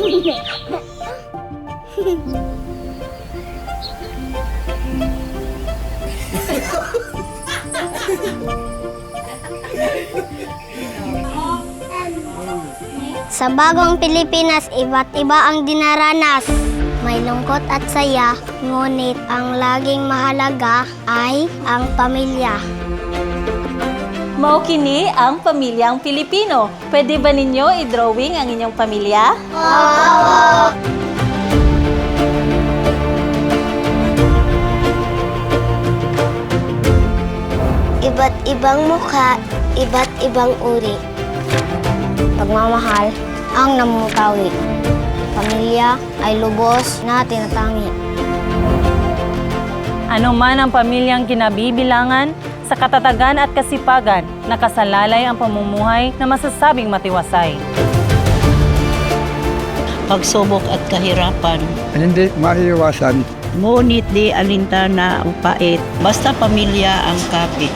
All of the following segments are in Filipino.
Sa bagong Pilipinas, iba't iba ang dinaranas. May lungkot at saya, ngunit ang laging mahalaga ay ang pamilya. Mao kini ang pamilyang Pilipino. Pwede ba ninyo i-drawing ang inyong pamilya? Iba't ibang mukha, iba't ibang uri. Pagmamahal ang namumutawi. Pamilya ay lubos na tinatangi. Ano man ang pamilyang kinabibilangan, sa katatagan at kasipagan, nakasalalay ang pamumuhay na masasabing matiwasay. pagsubok at kahirapan. Hindi maiiwasan. Ngunit di alintana ang pait, basta pamilya ang kapit.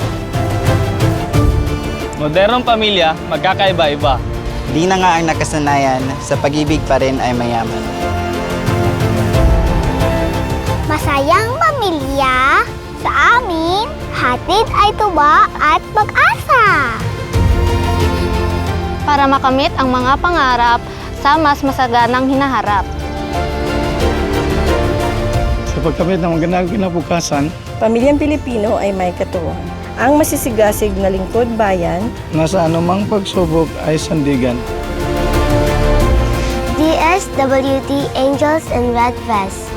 Modernong pamilya, magkakaiba-iba. Di na nga ang nakasanayan, sa pag-ibig pa rin ay mayaman. Masayang pamilya sa amin, hatid ay tuba at pag-asa. para makamit ang mga pangarap sa mas masaganang hinaharap. Sa pagkamit ng magandang kinabukasan, Pamilyang Pilipino ay may katuwang. Ang masisigasig na lingkod bayan nasa anumang pagsubok ay sandigan. DSWD Angels in Red Vest.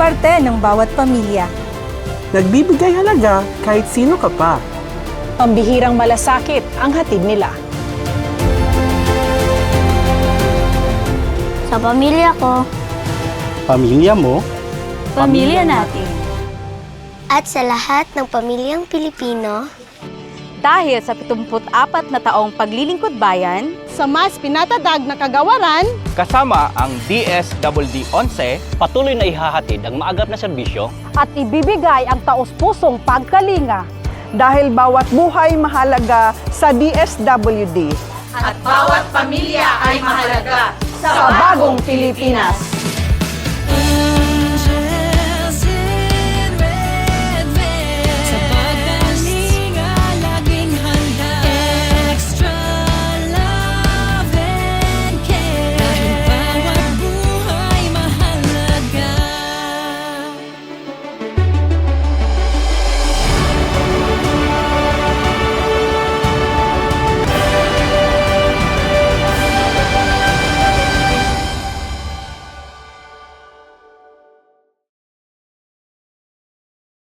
parte ng bawat pamilya. Nagbibigay halaga kahit sino ka pa. Pambihirang malasakit ang hatid nila. Sa pamilya ko Pamilya mo, Pamilya natin. at sa lahat ng pamilyang Pilipino, Dahil sa 74 na taong paglilingkod bayan, Sa mas pinatadag na kagawaran, Kasama ang DSWD-11, patuloy na ihahatid ang maagap na serbisyo at ibibigay ang taos-pusong pagkalinga. Dahil bawat buhay mahalaga sa DSWD. At bawat pamilya ay mahalaga Sa bagong Pilipinas.